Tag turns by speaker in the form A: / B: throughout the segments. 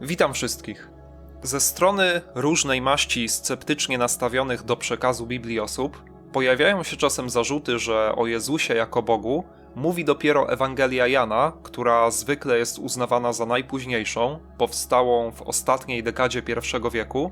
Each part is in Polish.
A: Witam wszystkich. Ze strony różnej maści sceptycznie nastawionych do przekazu Biblii osób pojawiają się czasem zarzuty, że o Jezusie jako Bogu mówi dopiero Ewangelia Jana, która zwykle jest uznawana za najpóźniejszą, powstałą w ostatniej dekadzie I wieku,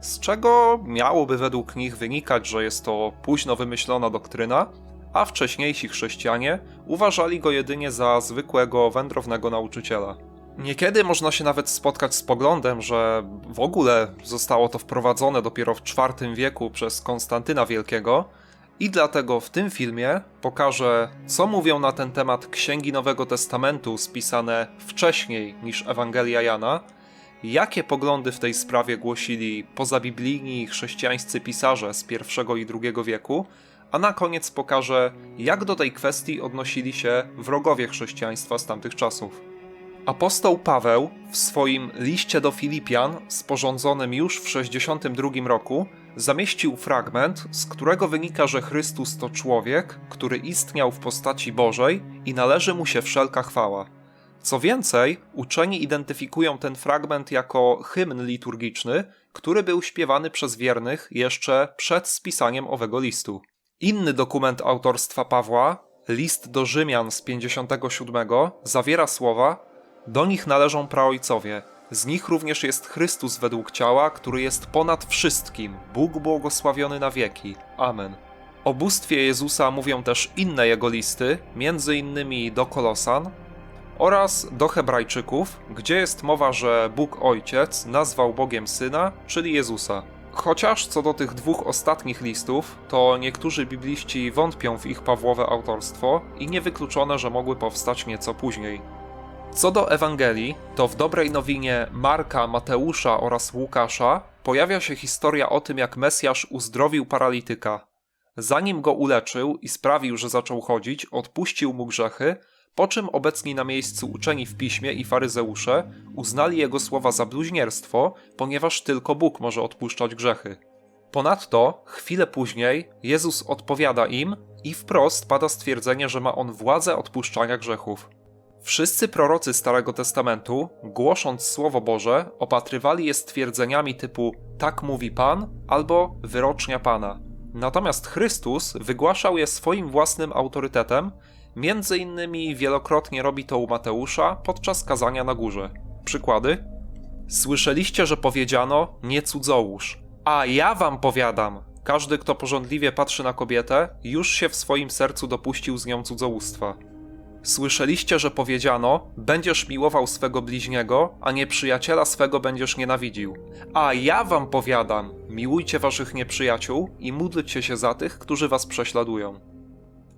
A: z czego miałoby według nich wynikać, że jest to późno wymyślona doktryna, a wcześniejsi chrześcijanie uważali go jedynie za zwykłego wędrownego nauczyciela. Niekiedy można się nawet spotkać z poglądem, że w ogóle zostało to wprowadzone dopiero w IV wieku przez Konstantyna Wielkiego, i dlatego w tym filmie pokażę, co mówią na ten temat księgi Nowego Testamentu spisane wcześniej niż Ewangelia Jana, jakie poglądy w tej sprawie głosili pozabiblijni chrześcijańscy pisarze z I i II wieku, a na koniec pokażę, jak do tej kwestii odnosili się wrogowie chrześcijaństwa z tamtych czasów. Apostoł Paweł w swoim liście do Filipian, sporządzonym już w 62 roku, zamieścił fragment, z którego wynika, że Chrystus to człowiek, który istniał w postaci Bożej i należy mu się wszelka chwała. Co więcej, uczeni identyfikują ten fragment jako hymn liturgiczny, który był śpiewany przez wiernych jeszcze przed spisaniem owego listu. Inny dokument autorstwa Pawła, list do Rzymian z 57, zawiera słowa: Do nich należą praojcowie. Z nich również jest Chrystus według ciała, który jest ponad wszystkim, Bóg błogosławiony na wieki. Amen. O bóstwie Jezusa mówią też inne jego listy, między innymi do Kolosan oraz do Hebrajczyków, gdzie jest mowa, że Bóg Ojciec nazwał Bogiem Syna, czyli Jezusa. Chociaż co do tych dwóch ostatnich listów, to niektórzy bibliści wątpią w ich Pawłowe autorstwo i niewykluczone, że mogły powstać nieco później. Co do Ewangelii, to w dobrej nowinie Marka, Mateusza oraz Łukasza pojawia się historia o tym, jak Mesjasz uzdrowił paralityka. Zanim go uleczył i sprawił, że zaczął chodzić, odpuścił mu grzechy, po czym obecni na miejscu uczeni w piśmie i faryzeusze uznali jego słowa za bluźnierstwo, ponieważ tylko Bóg może odpuszczać grzechy. Ponadto, chwilę później, Jezus odpowiada im i wprost pada stwierdzenie, że ma on władzę odpuszczania grzechów. Wszyscy prorocy Starego Testamentu, głosząc Słowo Boże, opatrywali je stwierdzeniami typu tak mówi Pan albo wyrocznia Pana. Natomiast Chrystus wygłaszał je swoim własnym autorytetem, między innymi wielokrotnie robi to u Mateusza podczas kazania na górze. Przykłady? Słyszeliście, że powiedziano nie cudzołóż, a ja wam powiadam, każdy, kto porządliwie patrzy na kobietę, już się w swoim sercu dopuścił z nią cudzołóstwa. Słyszeliście, że powiedziano: Będziesz miłował swego bliźniego, a nieprzyjaciela swego będziesz nienawidził. A ja wam powiadam: miłujcie waszych nieprzyjaciół i módlcie się za tych, którzy was prześladują.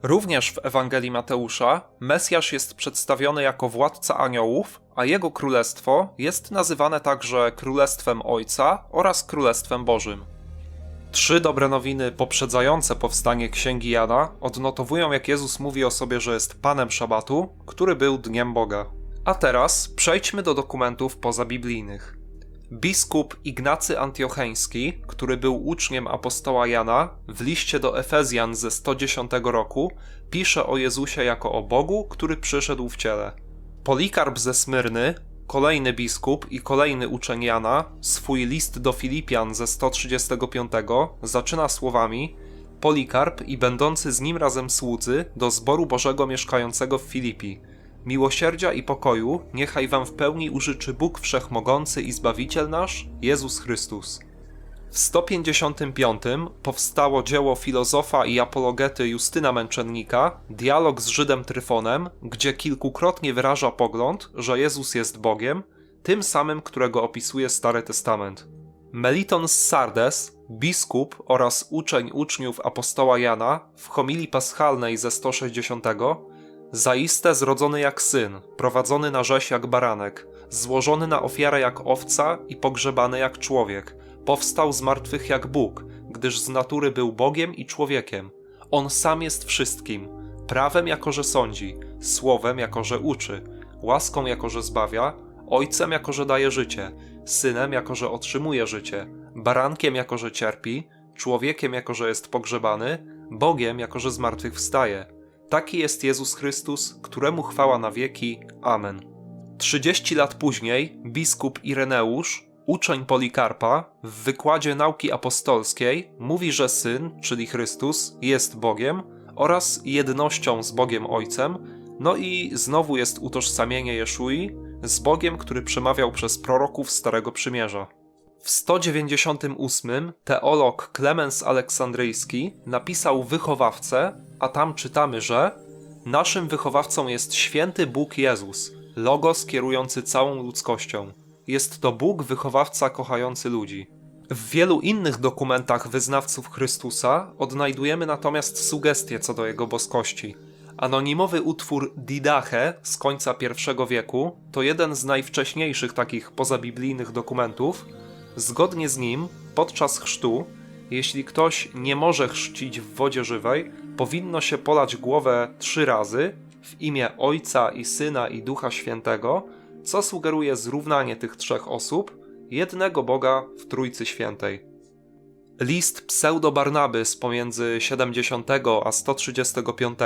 A: Również w Ewangelii Mateusza Mesjasz jest przedstawiony jako władca aniołów, a jego królestwo jest nazywane także Królestwem Ojca oraz Królestwem Bożym. Trzy dobre nowiny poprzedzające powstanie Księgi Jana odnotowują, jak Jezus mówi o sobie, że jest Panem Szabatu, który był Dniem Boga. A teraz przejdźmy do dokumentów pozabiblijnych. Biskup Ignacy Antiocheński, który był uczniem apostoła Jana, w liście do Efezjan ze 110 roku pisze o Jezusie jako o Bogu, który przyszedł w ciele. Polikarp ze Smyrny, kolejny biskup i kolejny uczeń Jana, swój list do Filipian ze 135 zaczyna słowami Polikarp i będący z nim razem słudzy do zboru Bożego mieszkającego w Filipi. Miłosierdzia i pokoju niechaj wam w pełni użyczy Bóg Wszechmogący i Zbawiciel nasz, Jezus Chrystus. W 155 powstało dzieło filozofa i apologety Justyna Męczennika, dialog z Żydem Tryfonem, gdzie kilkukrotnie wyraża pogląd, że Jezus jest Bogiem, tym samym, którego opisuje Stary Testament. Meliton z Sardes, biskup oraz uczeń uczniów apostoła Jana w homilii paschalnej ze 160 Zaiste zrodzony jak syn, prowadzony na rzeź jak baranek, złożony na ofiarę jak owca i pogrzebany jak człowiek, powstał z martwych jak Bóg, gdyż z natury był Bogiem i człowiekiem. On sam jest wszystkim, prawem jako że sądzi, słowem jako że uczy, łaską jako że zbawia, ojcem jako że daje życie, synem jako że otrzymuje życie, barankiem jako że cierpi, człowiekiem jako że jest pogrzebany, Bogiem jako że z martwych wstaje. Taki jest Jezus Chrystus, któremu chwała na wieki. Amen. 30 lat później biskup Ireneusz, uczeń Polikarpa, w wykładzie nauki apostolskiej mówi, że syn, czyli Chrystus, jest Bogiem oraz jednością z Bogiem Ojcem, no i znowu jest utożsamienie Jeszui z Bogiem, który przemawiał przez proroków Starego Przymierza. W 198 teolog Klemens Aleksandryjski napisał Wychowawcę, a tam czytamy, że Naszym wychowawcą jest święty Bóg Jezus, Logos kierujący całą ludzkością. Jest to Bóg wychowawca kochający ludzi. W wielu innych dokumentach wyznawców Chrystusa odnajdujemy natomiast sugestie co do jego boskości. Anonimowy utwór Didache z końca I wieku to jeden z najwcześniejszych takich pozabiblijnych dokumentów. Zgodnie z nim, podczas chrztu, jeśli ktoś nie może chrzcić w wodzie żywej, powinno się polać głowę trzy razy w imię Ojca i Syna i Ducha Świętego, co sugeruje zrównanie tych trzech osób, jednego Boga w Trójcy Świętej. List pseudo-Barnaby z pomiędzy 70 a 135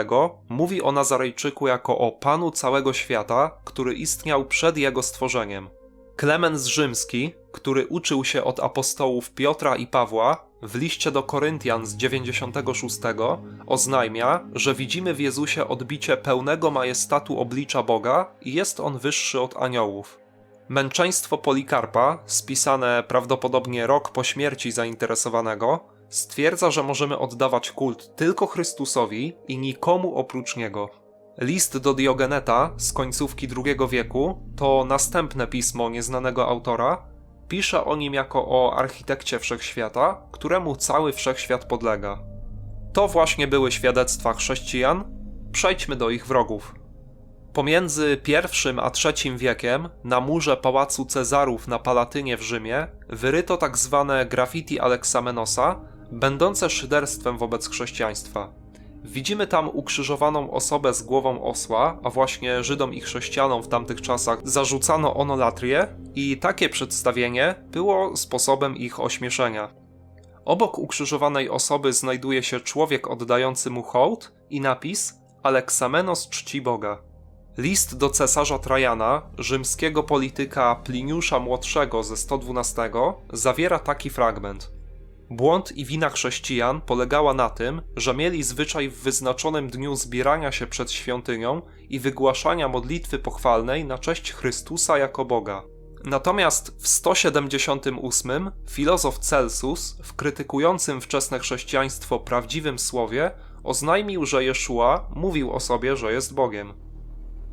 A: mówi o Nazarejczyku jako o Panu całego świata, który istniał przed jego stworzeniem. Klemens Rzymski, który uczył się od apostołów Piotra i Pawła, w liście do Koryntian z 96 oznajmia, że widzimy w Jezusie odbicie pełnego majestatu oblicza Boga i jest on wyższy od aniołów. Męczeństwo Polikarpa, spisane prawdopodobnie rok po śmierci zainteresowanego, stwierdza, że możemy oddawać kult tylko Chrystusowi i nikomu oprócz niego. List do Diogeneta z końcówki II wieku to następne pismo nieznanego autora. Pisze o nim jako o architekcie wszechświata, któremu cały wszechświat podlega. To właśnie były świadectwa chrześcijan. Przejdźmy do ich wrogów. Pomiędzy I a III wiekiem na murze pałacu Cezarów na Palatynie w Rzymie wyryto tak zwane graffiti Alexamenosa, będące szyderstwem wobec chrześcijaństwa. Widzimy tam ukrzyżowaną osobę z głową osła, a właśnie Żydom i chrześcijanom w tamtych czasach zarzucano onolatrię i takie przedstawienie było sposobem ich ośmieszenia. Obok ukrzyżowanej osoby znajduje się człowiek oddający mu hołd i napis Aleksamenos czci Boga. List do cesarza Trajana, rzymskiego polityka Pliniusza Młodszego ze 112, zawiera taki fragment – Błąd i wina chrześcijan polegała na tym, że mieli zwyczaj w wyznaczonym dniu zbierania się przed świątynią i wygłaszania modlitwy pochwalnej na cześć Chrystusa jako Boga. Natomiast w 178 filozof Celsus, w krytykującym wczesne chrześcijaństwo prawdziwym słowie, oznajmił, że Jeszua mówił o sobie, że jest Bogiem.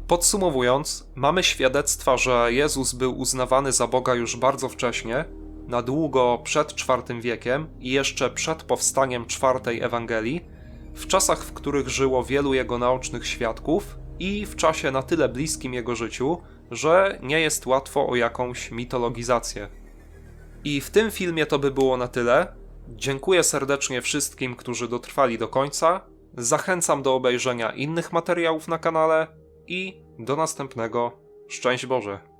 A: Podsumowując, mamy świadectwa, że Jezus był uznawany za Boga już bardzo wcześnie, na długo przed IV wiekiem i jeszcze przed powstaniem czwartej Ewangelii, w czasach, w których żyło wielu jego naocznych świadków i w czasie na tyle bliskim jego życiu, że nie jest łatwo o jakąś mitologizację. I w tym filmie to by było na tyle. Dziękuję serdecznie wszystkim, którzy dotrwali do końca. Zachęcam do obejrzenia innych materiałów na kanale i do następnego. Szczęść Boże!